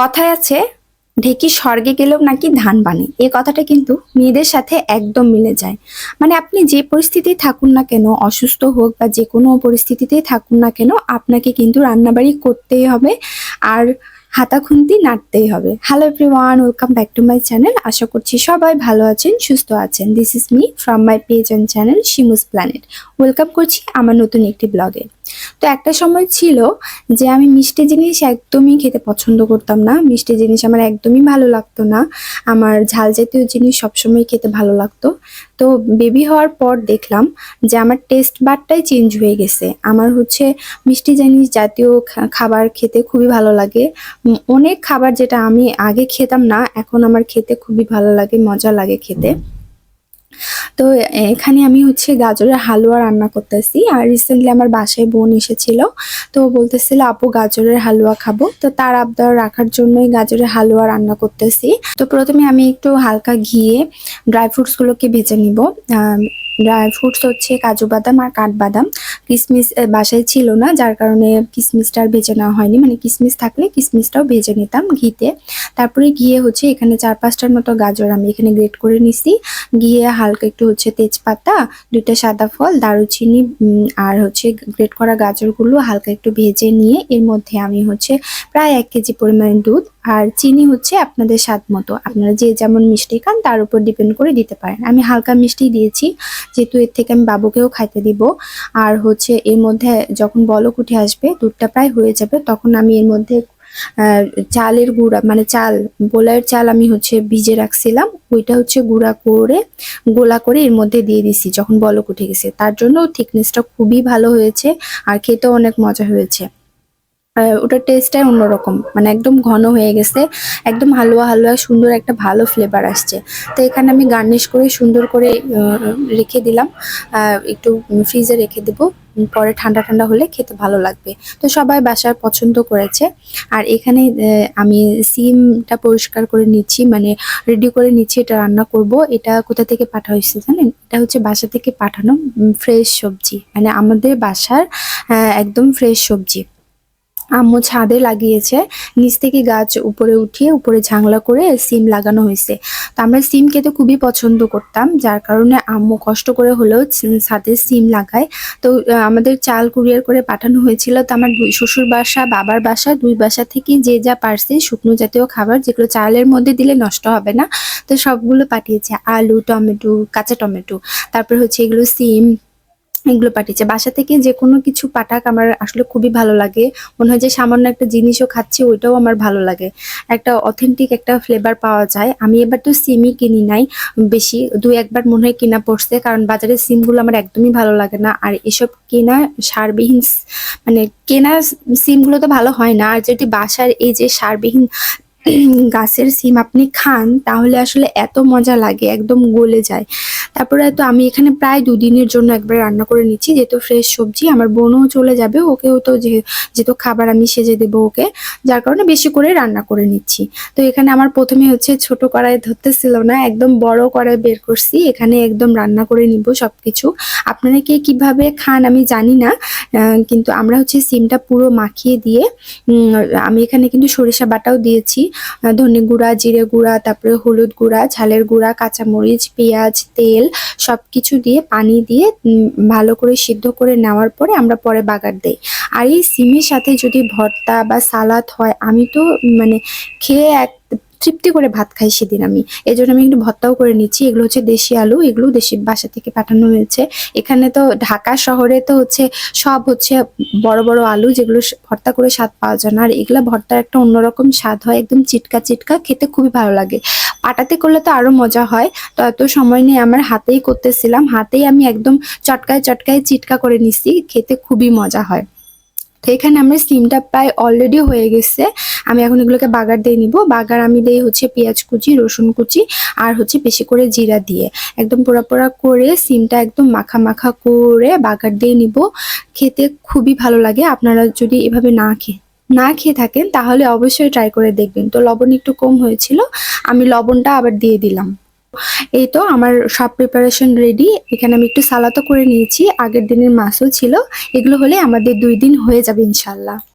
কথায় আছে, ঢেকি স্বর্গে গেলেও নাকি ধান বানে। এই কথাটা কিন্তু মেয়েদের সাথে একদম মিলে যায়। মানে আপনি যে পরিস্থিতি থাকুন না কেন, অসুস্থ হোক বা যে কোনো পরিস্থিতিতেই থাকুন না কেন, আপনাকে কিন্তু রান্নাবাড়ি করতেই হবে আর হাতা খুন্তি নাড়তেই হবে। Hello everyone welcome back to my channel আশা করছি সবাই ভালো আছেন, সুস্থ আছেন। This is me from my page and channel Shimu's planet welcome করছি আমার নতুন একটি ব্লগে তো একটা সময় ছিল যে আমি মিষ্টি জিনিস একদমই খেতে পছন্দ করতাম না। মিষ্টি জিনিস আমার একদমই ভালো লাগতো না। আমার ঝাল জাতীয় জিনিস সবসময় খেতে ভালো লাগতো। তো বেবি হওয়ার পর দেখলাম যে আমার টেস্ট বারটাই চেঞ্জ হয়ে গেছে। আমার হচ্ছে মিষ্টি জিনিস জাতীয় খাবার খেতে খুবই ভালো লাগে। অনেক খাবার যেটা আমি আগে খেতাম না, এখন আমার খেতে খুবই ভালো লাগে, মজা লাগে খেতে। তো, এখানে আমি হচ্ছে গাজরের হালুয়া রান্না করতেছি। আর রিসেন্টলি আমার বাসায় বোন এসেছিল। তো বলতেছিল, আপু, গাজরের হালুয়া খাব। তো তার আবদার রাখার জন্যই গাজরের হালুয়া রান্না করতেছি। তো প্রথমে আমি একটু হালকা ঘিয়ে ড্রাই ফ্রুটসগুলোকে ভেজে নিব। ড্রাই ফ্রুটস হচ্ছে কাজু বাদাম আর কাঠবাদাম আহ, বাসায় ছিল না যার কারণে কিশমিশটা আর ভেজে নেওয়া হয়নি। মানে কিশমিশ থাকলে কিশমিশটাও ভেজে নিতাম ঘিতে। তারপরে ঘিয়ে হচ্ছে এখানে চার পাঁচটার মতো গাজর আমি এখানে গ্রেট করে নিছি। ঘিয়ে হালকা একটু হচ্ছে তেজপাতা দুইটা সাদা ফল দারুচিনি আর হচ্ছে গ্রেট করা গাজরগুলো হালকা একটু ভেজে নিয়ে এর মধ্যে আমি হচ্ছে প্রায় এক কেজি পরিমাণ দুধ আর চিনি হচ্ছে আপনাদের স্বাদ মতো। আপনারা যে যেমন মিষ্টি খান তার উপর ডিপেন্ড করে দিতে পারেন। আমি হালকা মিষ্টি দিয়েছি। যেহেতু এর থেকে আমি বাবুকেও খাইতে দিব। আর হচ্ছে এর মধ্যে যখন বলক উঠে আসবে, দুধটা প্রায় হয়ে যাবে, তখন আমি এর মধ্যে চালের গুঁড়া মানে চাল, বোলার চাল আমি হচ্ছে ভিজে রাখছিলাম, ওইটা হচ্ছে গুঁড়া করে, গোলা করে এর মধ্যে দিয়ে দিছি যখন বলক উঠে গেছে। তার জন্য থিকনেসটা খুবই ভালো হয়েছে, আর খেতেও অনেক মজা হয়েছে। ওটার টেস্টটাই অন্যরকম। মানে একদম ঘন হয়ে গেছে, একদম হালুয়া হালুয়া, সুন্দর একটা ভালো ফ্লেভার আসছে। তো এখানে আমি গার্নিশ করে সুন্দর করে রেখে দিলাম। একটু ফ্রিজে রেখে দেবো। পরে ঠান্ডা ঠান্ডা হলে খেতে ভালো লাগবে। তো সবাই বাসার পছন্দ করেছে। আর এখানে আমি সিমটা পরিষ্কার করে নিচ্ছি মানে রেডি করে নিচ্ছি, এটা রান্না করব। এটা কোথা থেকে পাঠা হয়েছে জানেন? এটা হচ্ছে বাসা থেকে পাঠানো ফ্রেশ সবজি। মানে আমাদের বাসার একদম ফ্রেশ সবজি। আম্মু ছাদে লাগিয়েছে। নিচ থেকে গাছ উপরে উঠিয়ে উপরে ঝাংলা করে সিম লাগানো হয়েছে। তো আমরা সিম খেতে খুবই পছন্দ করতাম, যার কারণে আম্মু কষ্ট করে হলেও ছাদে সিম লাগায়। তো আমাদের চাল কুরিয়ার করে পাঠানো হয়েছিল। তো আমার দুই শ্বশুর বাসা, বাবার বাসা, দুই বাসা থেকে যে যা পারছে শুকনো জাতীয় খাবার, যেগুলো চালের মধ্যে দিলে নষ্ট হবে না, তো সবগুলো পাঠিয়েছে। আলু, টমেটো, কাঁচা টমেটো। তারপর হচ্ছে এগুলো সিম এগুলো পাঠিয়েছে। বাসা থেকে যে কোনো কিছু পাঠাক আমার আসলে খুবই ভালো লাগে। মনে হয় যে সামান্য একটা জিনিসও খাচ্ছি, ওইটাও আমার ভালো লাগে। একটা অথেন্টিক একটা ফ্লেভার পাওয়া যায়। আমি এবার তো সিমই কিনি নাই বেশি, দু একবার মনে হয় কিনা পড়ছে, কারণ বাজারের সিমগুলো আমার একদমই ভালো লাগে না। আর এসব কেনা সারবিহীন মানে কেনা সিমগুলো তো ভালো হয় না। আর যদি বাসার এই যে সারবিহীন গাছের সিম আপনি খান, তাহলে আসলে এত মজা লাগে, একদম গলে যায়। তারপরে তো আমি এখানে প্রায় দুদিনের জন্য একবার রান্না করে নিচ্ছি, যেহেতু ফ্রেশ সবজি, আমার বোনও চলে যাবে, ওকেও তো যেহেতু খাবার আমি সেজে দেবো ওকে, যার কারণে বেশি করে রান্না করে নিচ্ছি। তো এখানে আমার প্রথমে হচ্ছে ছোট কড়াই ধরতেছিল না, একদম বড় কড়াই বের করছি, এখানে একদম রান্না করে নিব সব কিছু আপনারা কে কীভাবে খান আমি জানি না কিন্তু আমরা হচ্ছে সিমটা পুরো মাখিয়ে দিয়ে আমি এখানে কিন্তু সরিষা বাটাও দিয়েছি ধনে গুঁড়া, জিরে গুঁড়া, তারপরে হলুদ গুঁড়া, ঝালের গুঁড়া, কাঁচামরিচ, পেঁয়াজ, তেল সব কিছু দিয়ে পানি দিয়ে ভালো করে সিদ্ধ করে নেওয়ার পরে আমরা পরে বাগার দেই। আর এই সিমের সাথে যদি ভর্তা বা সালাদ হয়, আমি তো মানে খেয়ে এক তৃপ্তি করে ভাত খাই সেদিন আমি। এই জন্য আমি একটু ভর্তাও করে নিচ্ছি। এগুলো হচ্ছে দেশি আলু, এগুলো দেশি বাসা থেকে পাঠানো হয়েছে। এখানে তো ঢাকা শহরে তো হচ্ছে সব হচ্ছে বড় বড় আলু যেগুলো ভর্তা করে স্বাদ পাওয়া যায় না। আর এগুলো ভর্তার একটা অন্যরকম স্বাদ হয়, একদম চিটকা চিটকা, খেতে খুবই ভালো লাগে। পাটাতে করলে তো আরও মজা হয়, তো এত সময় নিয়ে আমার হাতেই করতেছিলাম। হাতেই আমি একদম চটকায় চটকায় চিটকা করে নিছি, খেতে খুবই মজা হয়। তো এখানে আমার সিমটা প্রায় অলরেডি হয়ে গেছে। আমি এখন এগুলোকে বাগার দিয়ে নিব। বাগার আমি দিই হচ্ছে পেঁয়াজ কুচি, রসুন কুচি আর হচ্ছে বেশি করে জিরা দিয়ে। একদম পোড়া পোড়া করে সিমটা একদম মাখা মাখা করে বাগার দিয়ে নিব। খেতে খুবই ভালো লাগে। আপনারা যদি এভাবে না খেয়ে না খেয়ে থাকেন তাহলে অবশ্যই ট্রাই করে দেখবেন। তো লবণ একটু কম হয়েছিল। আমি লবণটা আবার দিয়ে দিলাম। এই তো আমার সব প্রিপারেশন রেডি এখানে আমি একটু সালাতো করে নিয়েছি। আগের দিনের মাছও ছিল। এগুলো হলে আমাদের দুই দিন হয়ে যাবে ইনশাল্লাহ